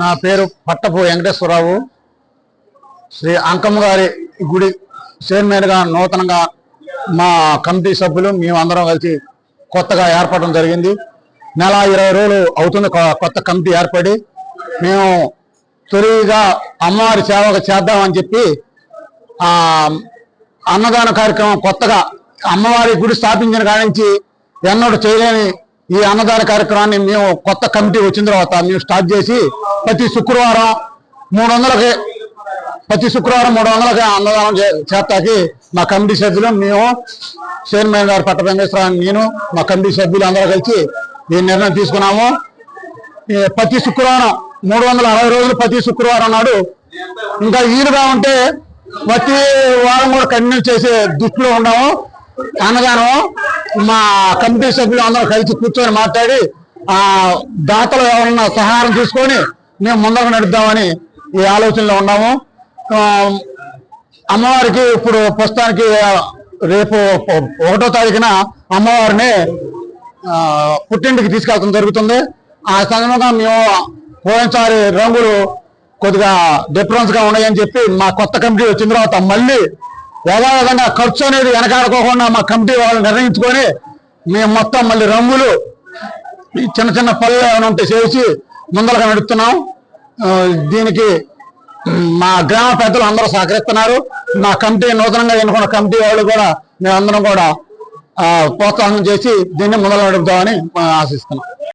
నా పేరు పట్టపు వెంకటేశ్వరరావు. శ్రీ అంకమ్మ గారి గుడి చైర్మన్గా నూతనంగా మా కమిటీ సభ్యులు మేమందరం కలిసి కొత్తగా ఏర్పడడం జరిగింది. నెల ఇరవై రోజులు అవుతుంది కొ- కొత్త కమిటీ ఏర్పడి. మేము తొలిగా అమ్మవారి సేవకు చేద్దామని చెప్పి అన్నదాన కార్యక్రమం కొత్తగా అమ్మవారి గుడి స్థాపించిన కాడి నుంచి ఎన్నడూ చేయలేని ఈ అన్నదాన కార్యక్రమాన్ని మేము కొత్త కమిటీ వచ్చిన తర్వాత మేము స్టార్ట్ చేసి ప్రతి శుక్రవారం మూడు వందలకి ప్రతి శుక్రవారం మూడు వందలకి అన్నదానం చే- చేస్తాకి మా కమిటీ సభ్యులు మేము చైర్మన్ గారు పట్ట వెంకటేశ్వరరావు నేను మా కమిటీ సభ్యులు అందరూ కలిసి ఈ నిర్ణయం తీసుకున్నాము. ప్రతి శుక్రవారం మూడు వందల అరవై రోజులు ప్రతి శుక్రవారం నాడు. ఇంకా వీలుగా ఉంటే ప్రతి వారం కూడా కంటిన్యూ చేసే దృష్టిలో ఉన్నాము. అన్నదానం మా కమిటీ సభ్యులు అందరూ కలిసి కూర్చొని మాట్లాడి ఆ దాతలు ఎవరన్నా సహాయం తీసుకొని మేము ముందుకు నడుద్దామని ఈ ఆలోచనలో ఉన్నాము. అమ్మవారికి ఇప్పుడు ప్రస్తుతానికి రేపు ఒకటో తారీఖున అమ్మవారిని పుట్టింటికి తీసుకెళ్ళడం జరుగుతుంది. ఆ సందర్భంగా మేము పోయినసారి రంగులు కొద్దిగా డిఫరెన్స్గా ఉన్నాయని చెప్పి మా కొత్త కమిటీ వచ్చిన తర్వాత మళ్ళీ యథావిధంగా ఖర్చు అనేది వెనకాడుకోకుండా మా కమిటీ వాళ్ళు నిర్ణయించుకొని మేము మొత్తం మళ్ళీ రంగులు చిన్న చిన్న పళ్ళు ఏమైనా ఉంటే చేసి ముందరగా నడుపుతున్నాం. దీనికి మా గ్రామ పెద్దలు అందరూ సహకరిస్తున్నారు. మా కమిటీ నూతనంగా ఎన్నుకున్న కమిటీ వాళ్ళు కూడా మేమందరం కూడా ప్రోత్సాహం చేసి దీన్ని ముందర నడుపుతామని ఆశిస్తున్నాం.